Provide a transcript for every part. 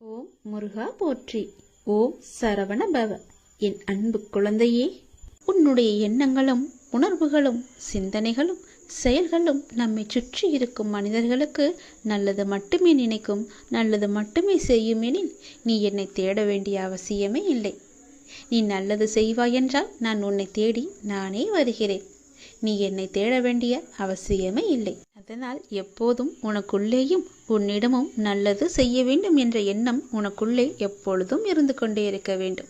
ஓம் முருகா போற்றி. ஓம் சரவண பவ. என் அன்பு குழந்தையே உன்னுடைய எண்ணங்களும் உணர்வுகளும் சிந்தனைகளும் செயல்களும் நம்மை சுற்றி இருக்கும் மனிதர்களுக்கு நல்லது மட்டுமே நினைக்கும் நல்லது மட்டுமே செய்யும் எனில் நீ என்னை தேட வேண்டிய அவசியமே இல்லை. நீ நல்லது செய்வாய் என்றால் நான் உன்னை தேடி நானே வருகிறேன். நீ என்னை தேட வேண்டிய அவசியமே இல்லை. அதனால் எப்போதும் உனக்குள்ளேயும் உன்னிடமும் நல்லது செய்ய வேண்டும் என்ற எண்ணம் உனக்குள்ளே எப்பொழுதும் இருந்து கொண்டே இருக்க வேண்டும்.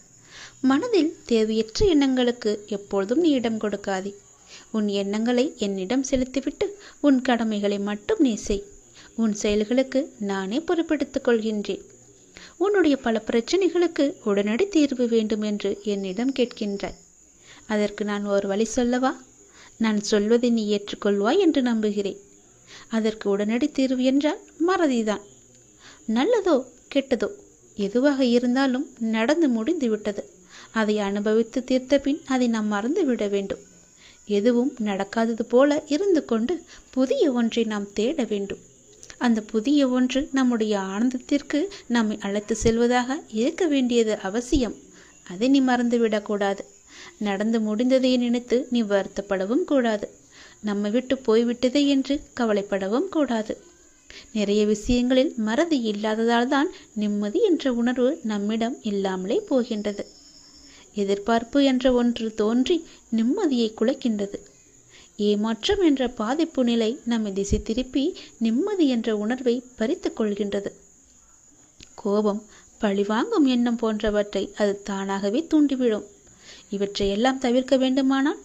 மனதில் தேவையற்ற எண்ணங்களுக்கு எப்பொழுதும் நீ இடம் கொடுக்காதே. உன் எண்ணங்களை என்னிடம் செலுத்திவிட்டு உன் கடமைகளை மட்டும் நீ செய். உன் செயல்களுக்கு நானே பொறுப்பெடுத்துக் கொள்கின்றேன். உன்னுடைய பல பிரச்சனைகளுக்கு உடனடி தீர்வு வேண்டும் என்று என்னிடம் கேட்கின்றாய். அதற்கு நான் ஒரு வழி சொல்லவா? நான் சொல்வதை நீ ஏற்றுக்கொள்வாய் என்று நம்புகிறேன். அதற்கு உடனடி தீர்வு என்றால் மறதிதான். நல்லதோ கெட்டதோ எதுவாக இருந்தாலும் நடந்து முடிந்து விட்டது. அதை அனுபவித்து தீர்த்த பின் அதை நாம் மறந்து விட வேண்டும். எதுவும் நடக்காதது போல இருந்து கொண்டு புதிய ஒன்றை நாம் தேட வேண்டும். அந்த புதிய ஒன்று நம்முடைய ஆனந்தத்திற்கு நம்மை அழைத்து செல்வதாக இருக்க வேண்டியது அவசியம். அதை நீ மறந்துவிடக்கூடாது நடந்து முடிந்ததை நினைத்து நீ வருத்தப்படவும் கூடாது. நம்ம விட்டு போய்விட்டதே என்று கவலைப்படவும் கூடாது. நிறைய விஷயங்களில் மறதி இல்லாததால் தான் நிம்மதி என்ற உணர்வு நம்மிடம் இல்லாமலே போகின்றது. எதிர்பார்ப்பு என்ற ஒன்று தோன்றி நிம்மதியை குலைக்கின்றது. ஏமாற்றம் என்ற பாதிப்பு நிலை நம்மை திசை திருப்பி நிம்மதி என்ற உணர்வை பறித்து கொள்கின்றது. கோபம் பழிவாங்கும் எண்ணம் போன்றவற்றை அது தானாகவே தூண்டிவிடும். இவற்றையெல்லாம் தவிர்க்க வேண்டுமானால்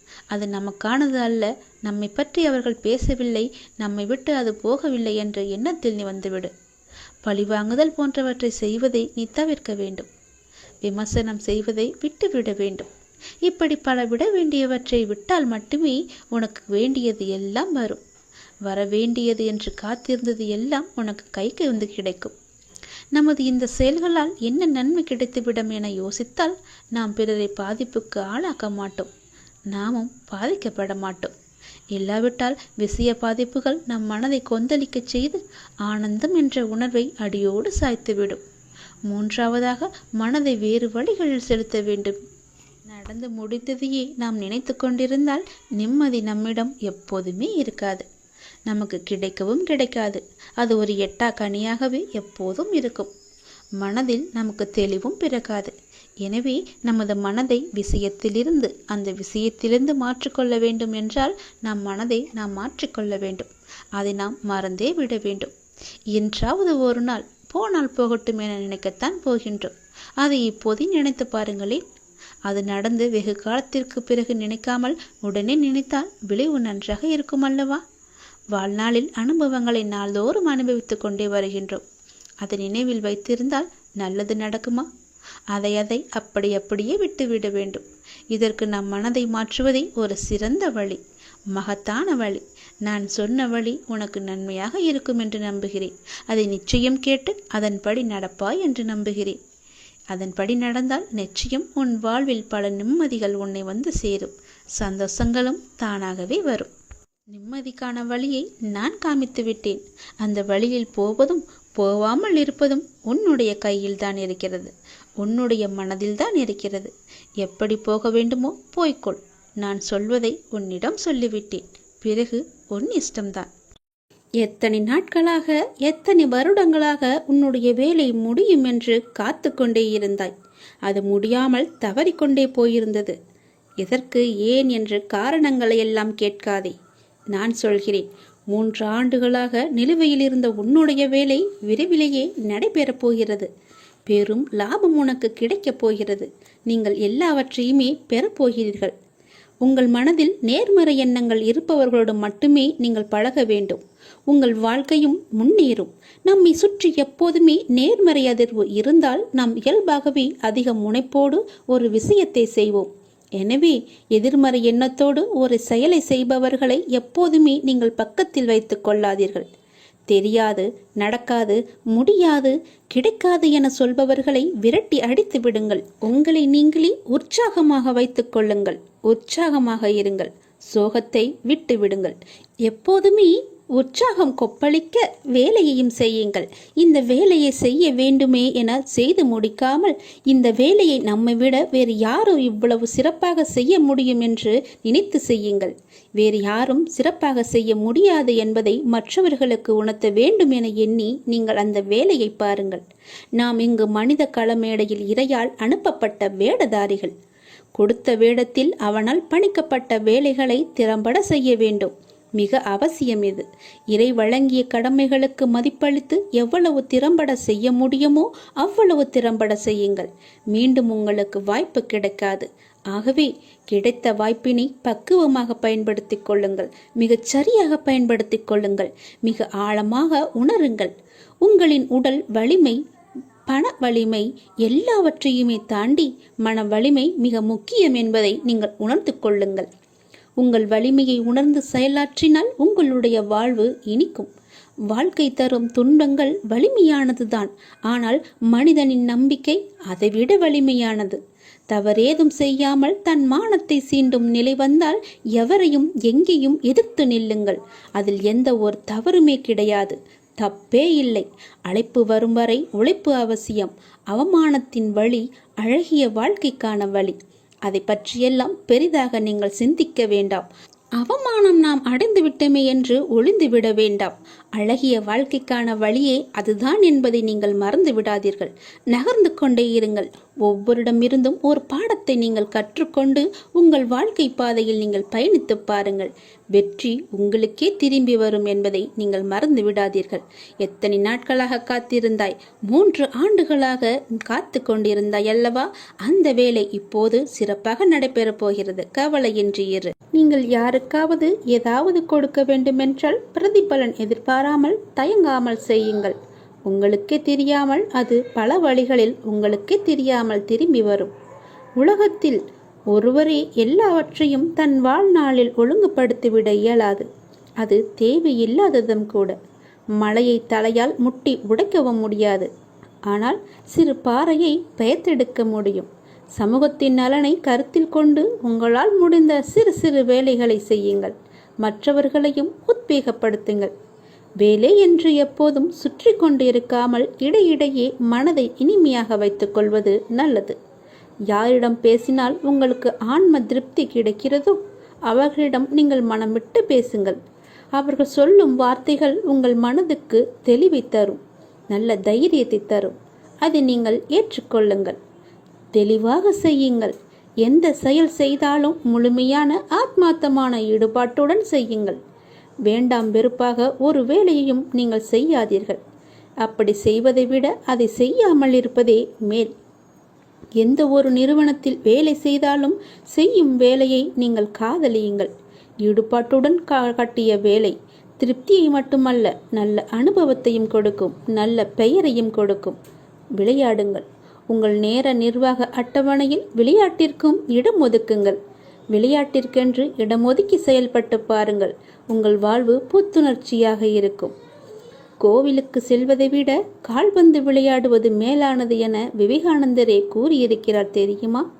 அது நமக்கானது அல்ல. நம்மை பற்றி அவர்கள் பேசவில்லை. நம்மை விட்டு அது போகவில்லை என்ற எண்ணத்தில் நீ வந்துவிடு. பழிவாங்குதல் போன்றவற்றை செய்வதை நீ தவிர்க்க வேண்டும். விமர்சனம் செய்வதை விட்டுவிட வேண்டும். இப்படி பல விட வேண்டியவற்றை விட்டால் மட்டுமே உனக்கு வேண்டியது எல்லாம் வரும். வர வேண்டியது என்று காத்திருந்தது எல்லாம் உனக்கு கைக்கு வந்து கிடைக்கும். நமது இந்த செயல்களால் என்ன நன்மை கிடைத்துவிடும் என யோசித்தால் நாம் பிறரை பாதிப்புக்கு ஆளாக்க மாட்டோம். நாமும் பாதிக்கப்பட மாட்டோம். இல்லாவிட்டால் விஷய பாதிப்புகள் நம் மனதை கொந்தளிக்கச் செய்து ஆனந்தம் என்ற உணர்வை அடியோடு சாய்த்துவிடும். மூன்றாவதாக மனதை வேறு வழிகளில் செலுத்த வேண்டும். நடந்து முடிந்ததையே நாம் நினைத்து கொண்டிருந்தால் நிம்மதி நம்மிடம் எப்போதுமே இருக்காது. நமக்கு கிடைக்கவும் கிடைக்காது. அது ஒரு எட்டா கனியாகவே எப்போதும் இருக்கும். மனதில் நமக்கு தெளிவும் பிறக்காது. எனவே நமது மனதை விஷயத்திலிருந்து அந்த விஷயத்திலிருந்து மாற்றிக்கொள்ள வேண்டும் என்றால் நம் மனதை நாம் மாற்றிக்கொள்ள வேண்டும். அதை நாம் மறந்தே விட வேண்டும். என்றாவது ஒரு நாள் போனால் போகட்டும் என நினைக்கத்தான் போகின்றோம். அதை இப்போதே நினைத்து பாருங்களேன். அது நடந்து வெகு காலத்திற்கு பிறகு நினைக்காமல் உடனே நினைத்தால் விளைவு நன்றாக இருக்கும் அல்லவா? வாழ்நாளில் அனுபவங்களை நாள்தோறும் அனுபவித்துக் கொண்டே வருகின்றோம். அதை நினைவில் வைத்திருந்தால் நல்லது நடக்குமா? அதை அதை அப்படி அப்படியே விட்டுவிட வேண்டும். இதற்கு நம் மனதை மாற்றுவதே ஒரு சிறந்த வழி மகத்தான வழி. நான் சொன்ன வழி உனக்கு நன்மையாக இருக்கும் என்று நம்புகிறேன். அதை நிச்சயம் கேட்டு அதன்படி நடப்பாய் என்று நம்புகிறேன். அதன்படி நடந்தால் நிச்சயம் உன் வாழ்வில் பல நிம்மதிகள் உன்னை வந்து சேரும். சந்தோஷங்களும் தானாகவே வரும். நிம்மதிக்கான வழியை நான் காமித்து விட்டேன். அந்த வழியில் போவதும் போவாமல் இருப்பதும் உன்னுடைய கையில் தான் இருக்கிறது. உன்னுடைய மனதில் தான் இருக்கிறது. எப்படி போக வேண்டுமோ போய்க்கொள். நான் சொல்வதை உன்னிடம் சொல்லிவிட்டேன். பிறகு உன் இஷ்டம்தான். எத்தனை நாட்களாக எத்தனை வருடங்களாக உன்னுடைய வேலை முடியும் என்று காத்து கொண்டே இருந்தாய். அது முடியாமல் தவறிக்கொண்டே போயிருந்தது. எதற்கு ஏன் என்று காரணங்களை எல்லாம் கேட்காதே. நான் சொல்கிறேன் மூன்று ஆண்டுகளாக நிலுவையில் இருந்த உன்னுடைய வேலை விரைவிலேயே நடைபெறப் போகிறது. பெரும் லாபம் உனக்கு கிடைக்கப் போகிறது. நீங்கள் எல்லாவற்றையுமே பெறப்போகிறீர்கள் உங்கள் மனதில் நேர்மறை எண்ணங்கள் இருப்பவர்களுடன் மட்டுமே நீங்கள் பழக வேண்டும். உங்கள் வாழ்க்கையும் முன்னேறும். நம்மை சுற்றி எப்போதுமே நேர்மறை அதிர்வு இருந்தால் நாம் இயல்பாகவே அதிக முனைப்போடு ஒரு விஷயத்தை செய்வோம். எனவே எதிர்மறை எண்ணத்தோடு ஒரு செயலை செய்பவர்களை எப்போதுமே நீங்கள் பக்கத்தில் வைத்துக் கொள்ளாதீர்கள். தெரியாது நடக்காது முடியாது கிடைக்காது என சொல்பவர்களை விரட்டி அடித்து விடுங்கள். உங்களை நீங்களே உற்சாகமாக வைத்துக் கொள்ளுங்கள். உற்சாகமாக இருங்கள். சோகத்தை விட்டு விடுங்கள். எப்போதுமே உற்சாகம் கொப்பளிக்க வேலையையும் செய்யுங்கள். இந்த வேலையை செய்ய வேண்டுமே என செய்து முடிக்காமல் இந்த வேலையை நம்மை விட வேறு யாரும் இவ்வளவு சிறப்பாக செய்ய முடியும் என்று நினைத்து செய்யுங்கள். வேறு யாரும் சிறப்பாக செய்ய முடியாது என்பதை மற்றவர்களுக்கு உணர்த்த வேண்டும் என எண்ணி நீங்கள் அந்த வேலையை பாருங்கள். நாம் இங்கு மனித களமேடையில் இறையால் அனுப்பப்பட்ட வேடதாரிகள். கொடுத்த வேடத்தில் அவனால் பணிக்கப்பட்ட வேலைகளை திறம்பட செய்ய வேண்டும். மிக அவசியம் இது. இறை வழங்கிய கடமைகளுக்கு மதிப்பளித்து எவ்வளவு திறம்பட செய்ய முடியுமோ அவ்வளவு திறம்பட செய்யுங்கள். மீண்டும் உங்களுக்கு வாய்ப்பு கிடைக்காது. ஆகவே கிடைத்த வாய்ப்பினை பக்குவமாக பயன்படுத்திக் கொள்ளுங்கள். மிகச் சரியாக பயன்படுத்திக் கொள்ளுங்கள். மிக ஆழமாக உணருங்கள். உங்களின் உடல் வலிமை பண வலிமை எல்லாவற்றையுமே தாண்டி மன வலிமை மிக முக்கியம் என்பதை நீங்கள் உணர்ந்து கொள்ளுங்கள். உங்கள் வலிமையை உணர்ந்து செயலாற்றினால் உங்களுடைய வாழ்வு இனிக்கும். வாழ்க்கை தரும் துன்பங்கள் வலிமையானதுதான். ஆனால் மனிதனின் நம்பிக்கை அதைவிட வலிமையானது. தவறேதும் செய்யாமல் தன் மானத்தை சீண்டும் நிலை வந்தால் எவரையும் எங்கேயும் எதிர்த்து நில்லுங்கள். அதில் எந்த ஒரு தவறுமே கிடையாது. தப்பே இல்லை. அழைப்பு வரும் வரை உழைப்பு அவசியம். அவமானத்தின் வழி அழகிய வாழ்க்கைக்கான வழி. அதை பற்றியெல்லாம் பெரிதாக நீங்கள் சிந்திக்க வேண்டாம். அவமானம் நாம் அடைந்து விட்டோமே என்று ஒளிந்து விட வேண்டாம். அழகிய வாழ்க்கைக்கான வழியே அதுதான் என்பதை நீங்கள் மறந்து விடாதீர்கள். நகர்ந்து கொண்டே இருங்கள். ஒவ்வொருடமிருந்தும் ஒரு பாடத்தை நீங்கள் கற்றுக்கொண்டு உங்கள் வாழ்க்கை பாதையில் நீங்கள் பயணித்து பாருங்கள். வெற்றி உங்களுக்கே திரும்பி வரும் என்பதை நீங்கள் மறந்து விடாதீர்கள். எத்தனை நாட்களாக காத்திருந்தாய்? மூன்று ஆண்டுகளாக காத்து கொண்டிருந்தாய் அல்லவா? அந்த வேலை இப்போது சிறப்பாக நடைபெறப் போகிறது. கவலையின்றி இரு. நீங்கள் யாருக்காவது ஏதாவது கொடுக்க வேண்டுமென்றால் பிரதிபலன் எதிர்பாராமல் தயங்காமல் செய்யுங்கள். உங்களுக்கே தெரியாமல் அது பல வழிகளில் உங்களுக்கே தெரியாமல் திரும்பி வரும். உலகத்தில் ஒருவரே எல்லாவற்றையும் தன் வாழ்நாளில் ஒழுங்குபடுத்திவிட இயலாது. அது தேவையில்லாததும் கூட. மலையை தலையால் முட்டி உடைக்கவும் முடியாது. ஆனால் சிறு பாறையை பெயர்த்தெடுக்க முடியும். சமூகத்தின் நலனை கருத்தில் கொண்டு உங்களால் முடிந்த சிறு சிறு வேலைகளை செய்யுங்கள். மற்றவர்களையும் உத்வேகப்படுத்துங்கள். வேலை என்று எப்போதும் சுற்றி கொண்டு இருக்காமல் இடையிடையே மனதை இனிமையாக வைத்துக் கொள்வது நல்லது. யாரிடம் பேசினால் உங்களுக்கு ஆன்ம திருப்தி கிடைக்கிறதோ? அவர்களிடம் நீங்கள் மனம் விட்டு பேசுங்கள். அவர்கள் சொல்லும் வார்த்தைகள் உங்கள் மனதுக்கு தெளிவை தரும் நல்ல தைரியத்தை தரும். அதை நீங்கள் ஏற்றுக்கொள்ளுங்கள். தெளிவாக செய்யுங்கள். எந்த செயல் செய்தாலும் முழுமையான ஆத்மார்த்தமான ஈடுபாட்டுடன் செய்யுங்கள். வேண்டாம் வெறுப்பாக ஒரு வேலையையும் நீங்கள் செய்யாதீர்கள். அப்படி செய்வதை விட அதை செய்யாமல் இருப்பதே மேல். எந்த ஒரு நிறுவனத்தில் வேலை செய்தாலும் செய்யும் வேலையை நீங்கள் காதலியுங்கள். ஈடுபாட்டுடன் காட்டிய வேலை திருப்தியை மட்டுமல்ல நல்ல அனுபவத்தையும் கொடுக்கும் நல்ல பெயரையும் கொடுக்கும். விளையாடுங்கள். உங்கள் நேர நிர்வாக அட்டவணையில் விளையாட்டிற்கும் இடம் ஒதுக்குங்கள். விளையாட்டிற்கென்று இடம் ஒதுக்கி செயல்பட்டு பாருங்கள். உங்கள் வாழ்வு புத்துணர்ச்சியாக இருக்கும். கோவிலுக்கு செல்வதை விட கால்பந்து விளையாடுவது மேலானது என விவேகானந்தரே கூறியிருக்கிறார் தெரியுமா?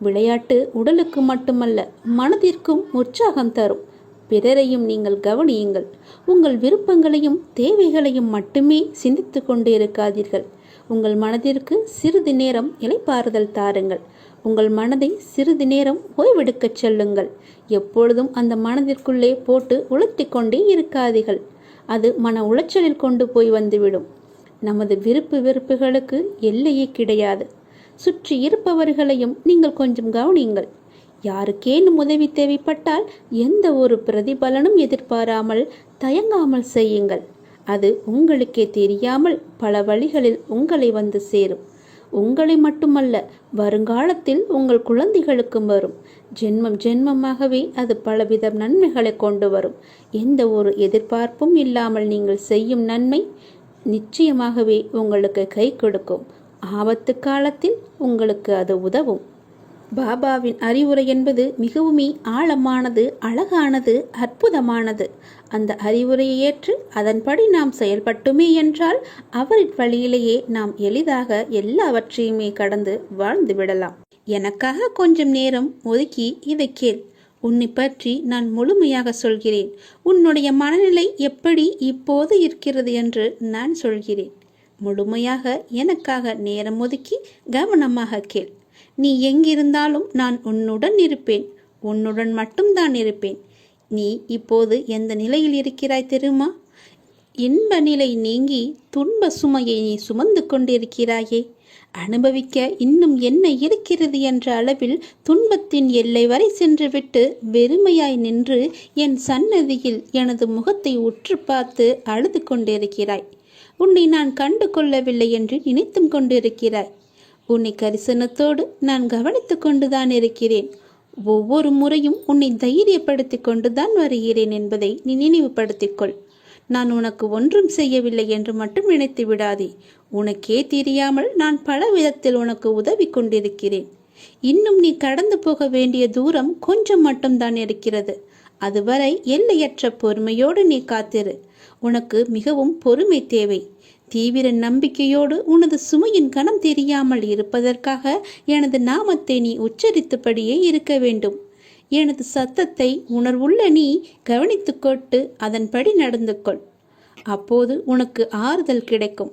விளையாட்டு உடலுக்கு மட்டுமல்ல மனதிற்கும் உற்சாகம் தரும். பிறரையும் நீங்கள் கவனியுங்கள். உங்கள் விருப்பங்களையும் தேவைகளையும் மட்டுமே சிந்தித்து கொண்டு இருக்காதீர்கள் உங்கள் மனதிற்கு சிறிது நேரம் இலைப்பாறுதல் தாருங்கள். உங்கள் மனதை சிறிது நேரம் ஓய்வெடுக்கச் செல்லுங்கள். எப்பொழுதும் அந்த மனதிற்குள்ளே போட்டு உளுத்தி கொண்டே இருக்காதீர்கள். அது மன உளைச்சலில் கொண்டு போய் வந்துவிடும். நமது விருப்பு வெறுப்புகளுக்கு எல்லையே கிடையாது. சுற்றி இருப்பவர்களையும் நீங்கள் கொஞ்சம் கவனியுங்கள். யாருக்கேனும் உதவி தேவைப்பட்டால் எந்த ஒரு பிரதிபலனும் எதிர்பாராமல் தயங்காமல் செய்யுங்கள். அது உங்களுக்கே தெரியாமல் பல வழிகளில் உங்களை வந்து சேரும். உங்களை மட்டுமல்ல வருங்காலத்தில் உங்கள் குழந்தைகளுக்கும் வரும். ஜென்மம் ஜென்மமாகவே அது பலவித நன்மைகளை கொண்டு வரும். எந்த ஒரு எதிர்பார்ப்பும் இல்லாமல் நீங்கள் செய்யும் நன்மை நிச்சயமாகவே உங்களுக்கு கை கொடுக்கும். ஆபத்து காலத்தில் உங்களுக்கு அது உதவும். பாபாவின் அறிவுரை என்பது மிகவுமே ஆழமானது அழகானது அற்புதமானது. அந்த அறிவுரையை ஏற்று அதன்படி நாம் செயல்பட்டுமே என்றால் அவரின் வழியிலேயே நாம் எளிதாக எல்லாவற்றையுமே கடந்து வாழ்ந்து விடலாம். எனக்காக கொஞ்சம் நேரம் ஒதுக்கி இதை கேள். உன்னை பற்றி நான் முழுமையாக சொல்கிறேன். உன்னுடைய மனநிலை எப்படி இப்போது இருக்கிறது என்று நான் சொல்கிறேன். முழுமையாக எனக்காக நேரம் ஒதுக்கி கவனமாக கேள். நீ எங்கிருந்தாலும் நான் உன்னுடன் இருப்பேன். உன்னுடன் மட்டும்தான் இருப்பேன். நீ இப்போது எந்த நிலையில் இருக்கிறாய் தெரியுமா? இன்ப நிலை நீங்கி துன்ப சுமையை நீ சுமந்து கொண்டிருக்கிறாயே. அனுபவிக்க இன்னும் என்ன இருக்கிறது என்ற அளவில் துன்பத்தின் எல்லை வரை சென்றுவிட்டு வெறுமையாய் நின்று என் சன்னதியில் எனது முகத்தை உற்று பார்த்து அழுது கொண்டிருக்கிறாய். உன்னை நான் கண்டு கொள்ளவில்லை என்று நினைத்தும் கொண்டிருக்கிறாய். உன்னை கரிசனத்தோடு நான் கவனித்து கொண்டுதான் இருக்கிறேன். ஒவ்வொரு முறையும் உன்னை தைரியப்படுத்தி கொண்டுதான் வருகிறேன் என்பதை நீ நினைவுபடுத்திக்கொள் நான் உனக்கு ஒன்றும் செய்யவில்லை என்று மட்டும் நினைத்து விடாதே. உனக்கே தெரியாமல் நான் பல விதத்தில் உனக்கு உதவி கொண்டிருக்கிறேன். இன்னும் நீ கடந்து போக வேண்டிய தூரம் கொஞ்சம் மட்டும்தான் இருக்கிறது. அதுவரை எல்லையற்ற பொறுமையோடு நீ காத்திரு. உனக்கு மிகவும் பொறுமை தேவை. தீவிர நம்பிக்கையோடு உனது சுமையின் கணம் தெரியாமல் இருப்பதற்காக எனது நாமத்தை நீ உச்சரித்தபடியே இருக்க வேண்டும். எனது சத்தத்தை உணர்வுள்ள நீ கவனித்துக்கொட்டு அதன்படி நடந்து கொள் அப்போது உனக்கு ஆறுதல் கிடைக்கும்.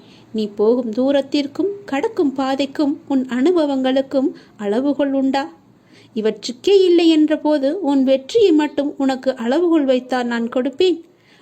நீ போகும் தூரத்திற்கும் கடக்கும் பாதைக்கும் உன் அனுபவங்களுக்கும் அளவுகள் உண்டா? இவற்றுக்கே இல்லை என்றபோது உன் வெற்றியை மட்டும் உனக்கு அளவுகோல் வைத்தால் நான் கொடுப்பேன்.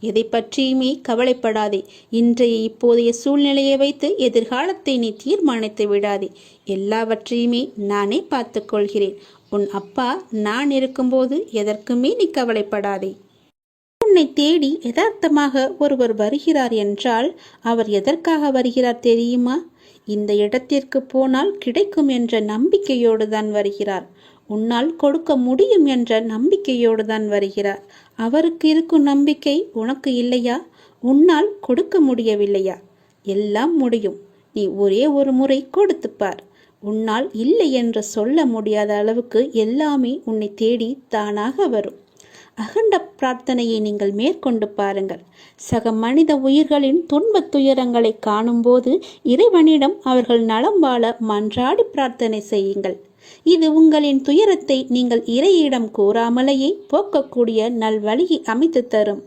எதை பற்றியுமே கவலைப்படாதே. இன்றைய இப்போதைய சூழ்நிலையை வைத்து எதிர்காலத்தை நீ தீர்மானித்து விடாதே. எல்லாவற்றையுமே நானே பார்த்துக்கொள்கிறேன். உன் அப்பா நான் இருக்கும்போது எதற்குமே நீ கவலைப்படாதே. உன்னை தேடி யதார்த்தமாக ஒருவர் வருகிறார் என்றால் அவர் எதற்காக வருகிறார் தெரியுமா? இந்த இடத்திற்கு போனால் கிடைக்கும் என்ற நம்பிக்கையோடு தான் வருகிறார். உன்னால் கொடுக்க முடியும் என்ற நம்பிக்கையோடு தான் வருகிறார். அவருக்கு இருக்கும் நம்பிக்கை உனக்கு இல்லையா? உன்னால் கொடுக்க முடியவில்லையா? எல்லாம் முடியும். நீ ஒரே ஒரு முறை கொடுத்துப்பார் உன்னால் இல்லை என்று சொல்ல முடியாத அளவுக்கு எல்லாமே உன்னை தேடி தானாக வரும். அகண்ட பிரார்த்தனையை நீங்கள் மேற்கொண்டு பாருங்கள். சக மனித உயிர்களின் துன்பத் துயரங்களை காணும்போது இறைவனிடம் அவர்கள் நலம் வாழ மன்றாடி பிரார்த்தனை செய்யுங்கள். இது உங்களின் துயரத்தை நீங்கள் இறையிடம் கூறாமலேயே போக்கக்கூடிய நல்வழியை அமைத்து தரும்.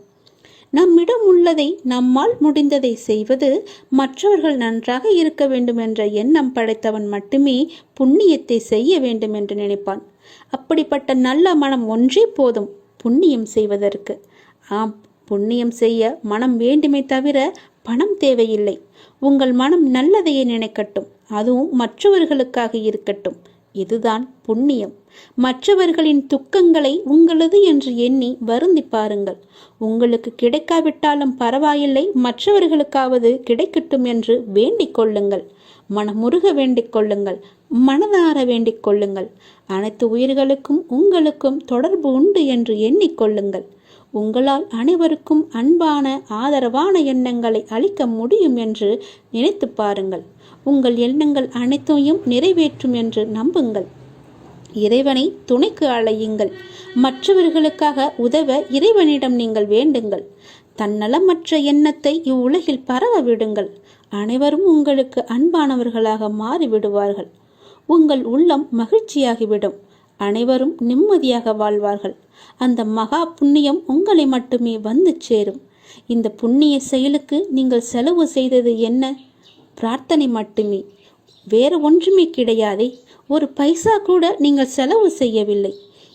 நம்மிடம் உள்ளதை நம்மால் முடிந்ததை செய்வது மற்றவர்கள் நன்றாக இருக்க வேண்டும் என்ற எண்ணம் படைத்தவன் மட்டுமே புண்ணியத்தை செய்ய வேண்டும் என்று நினைப்பான். அப்படிப்பட்ட நல்ல மனம் ஒன்றே போதும் புண்ணியம் செய்வதற்கு. ஆம் புண்ணியம் செய்ய மனம் வேண்டுமே தவிர பணம் தேவையில்லை. உங்கள் மனம் நல்லதையே நினைக்கட்டும். அதுவும் மற்றவர்களுக்காக இருக்கட்டும். இதுதான் புண்ணியம். மற்றவர்களின் துக்கங்களை உங்களது என்று எண்ணி வருந்தி பாருங்கள். உங்களுக்கு கிடைக்காவிட்டாலும் பரவாயில்லை மற்றவர்களுக்காவது கிடைக்கட்டும் என்று வேண்டிக் கொள்ளுங்கள். மனமுருக வேண்டிக் கொள்ளுங்கள் மனதார வேண்டிக் கொள்ளுங்கள். அனைத்து உயிர்களுக்கும் உங்களுக்கும் தொடர்பு உண்டு என்று எண்ணிக்கொள்ளுங்கள் உங்களால் அனைவருக்கும் அன்பான ஆதரவான எண்ணங்களை அளிக்க முடியும் என்று நினைத்து பாருங்கள். உங்கள் எண்ணங்கள் அனைத்தையும் நிறைவேற்றும் என்று நம்புங்கள். இறைவனை துணைக்கு அழையுங்கள். மற்றவர்களுக்காக உதவ இறைவனிடம் நீங்கள் வேண்டுங்கள். தன்னலமற்ற எண்ணத்தை இவ்வுலகில் பரவ விடுங்கள். அனைவரும் உங்களுக்கு அன்பானவர்களாக மாறிவிடுவார்கள். உங்கள் உள்ளம் மகிழ்ச்சியாகிவிடும். அனைவரும் நிம்மதியாக வாழ்வார்கள். அந்த மகா புண்ணியம் உங்களை மட்டுமே வந்து சேரும். இந்த புண்ணிய செயலுக்கு நீங்கள் செலவு செய்தது என்ன? பிரார்த்தனை மட்டுமே. வேறு ஒன்றுமே கிடையாதே. ஒரு பைசா கூட நீங்கள் செலவு செய்யவில்லை.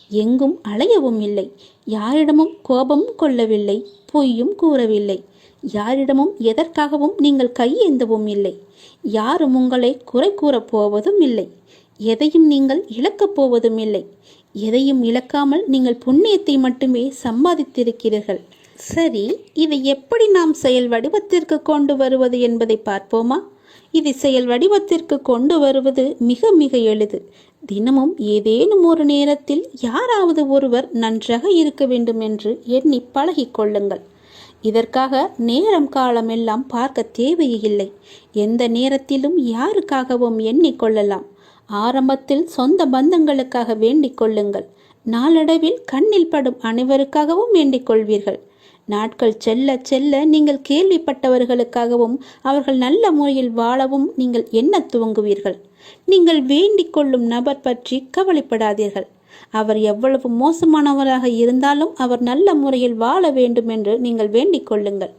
எங்கும் அலையவும் இல்லை. யாரிடமும் கோபமும் கொள்ளவில்லை. பொய்யும் கூறவில்லை. யாரிடமும் எதற்காகவும் நீங்கள் கையேந்தவும் இல்லை. யாரும் உங்களை குறை கூறப் போவதும் இல்லை. எதையும் நீங்கள் இழக்கப் போவதும் இல்லை. எதையும் இழக்காமல் நீங்கள் புண்ணியத்தை மட்டுமே சம்பாதித்திருக்கிறீர்கள். சரி இதை எப்படி நாம் செயல் வடிவத்திற்கு கொண்டு வருவது என்பதை பார்ப்போமா? இதை செயல் வடிவத்திற்கு கொண்டு வருவது மிக மிக எளிது. தினமும் ஏதேனும் ஒரு நேரத்தில் யாராவது ஒருவர் நன்றாக இருக்க வேண்டும் என்று எண்ணி பழகிக்கொள்ளுங்கள் இதற்காக நேரம் காலம் எல்லாம் பார்க்க தேவையில்லை. எந்த நேரத்திலும் யாருக்காகவும் எண்ணிக்கொள்ளலாம் ஆரம்பத்தில் சொந்த பந்தங்களுக்காக வேண்டிக் கொள்ளுங்கள். நாளடைவில் கண்ணில் படும் அனைவருக்காகவும் வேண்டிக் கொள்வீர்கள். நாட்கள் செல்ல செல்ல நீங்கள் கேள்விப்பட்டவர்களுக்காகவும் அவர்கள் நல்ல முறையில் வாழவும் நீங்கள் எண்ண துவங்குவீர்கள். நீங்கள் வேண்டிக் கொள்ளும் நபர் பற்றி கவலைப்படாதீர்கள். அவர் எவ்வளவு மோசமானவராக இருந்தாலும் அவர் நல்ல முறையில் வாழ வேண்டும் என்று நீங்கள் வேண்டிக் கொள்ளுங்கள்.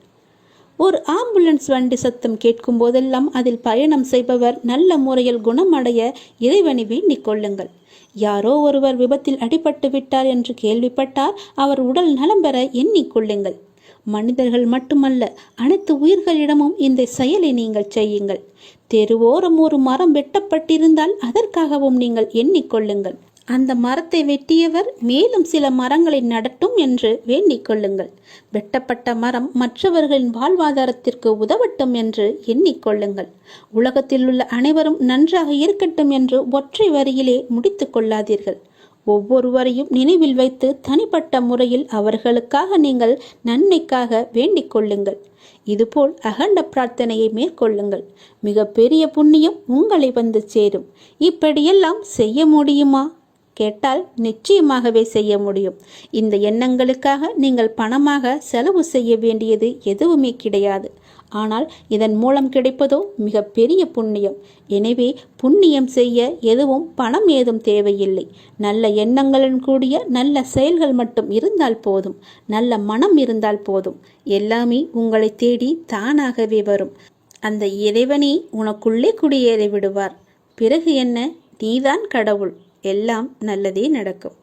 ஒரு ஆம்புலன்ஸ் வண்டி சத்தம் கேட்கும் போதெல்லாம் அதில் பயணம் செய்பவர் நல்ல முறையில் குணமடைய இறைவனை வேண்டிக் கொள்ளுங்கள். யாரோ ஒருவர் விபத்தில் அடிபட்டு விட்டார் என்று கேள்விப்பட்டால் அவர் உடல் நலம் பெற எண்ணிக்கொள்ளுங்கள் மனிதர்கள் மட்டுமல்ல அனைத்து உயிர்களிடமும் இந்த செயலை நீங்கள் செய்யுங்கள். தெருவோரம் ஒரு மரம் வெட்டப்பட்டிருந்தால் அதற்காகவும் நீங்கள் எண்ணிக்கொள்ளுங்கள் அந்த மரத்தை வெட்டியவர் மேலும் சில மரங்களை நடட்டும் என்று வேண்டிக் கொள்ளுங்கள். வெட்டப்பட்ட மரம் மற்றவர்களின் வாழ்வாதாரத்திற்கு உதவட்டும் என்று எண்ணிக்கொள்ளுங்கள் உலகத்தில் உள்ள அனைவரும் நன்றாக இருக்கட்டும் என்று ஒற்றை வரியிலே முடித்து கொள்ளாதீர்கள். ஒவ்வொருவரையும் நினைவில் வைத்து தனிப்பட்ட முறையில் அவர்களுக்காக நீங்கள் நன்மைக்காக வேண்டிக் கொள்ளுங்கள். இதுபோல் அகண்ட பிரார்த்தனையை மேற்கொள்ளுங்கள். மிக பெரிய புண்ணியம் உங்களை வந்து சேரும். இப்படியெல்லாம் செய்ய முடியுமா? கேட்டால் நிச்சயமாகவே செய்ய முடியும். இந்த எண்ணங்களுக்காக நீங்கள் பணமாக செலவு செய்ய வேண்டியது எதுவுமே கிடையாது. ஆனால் இதன் மூலம் கிடைப்பதோ மிக பெரிய புண்ணியம். எனவே புண்ணியம் செய்ய எதுவும் பணம் ஏதும் தேவையில்லை. நல்ல எண்ணங்களுடன் கூடிய நல்ல செயல்கள் மட்டும் இருந்தால் போதும். நல்ல மனம் இருந்தால் போதும். எல்லாமே உங்களை தேடி தானாகவே வரும். அந்த இறைவனே உனக்குள்ளே குடியேறி விடுவார் பிறகு என்ன? நீதான் கடவுள். எல்லாம் நல்லதே நடக்கும்.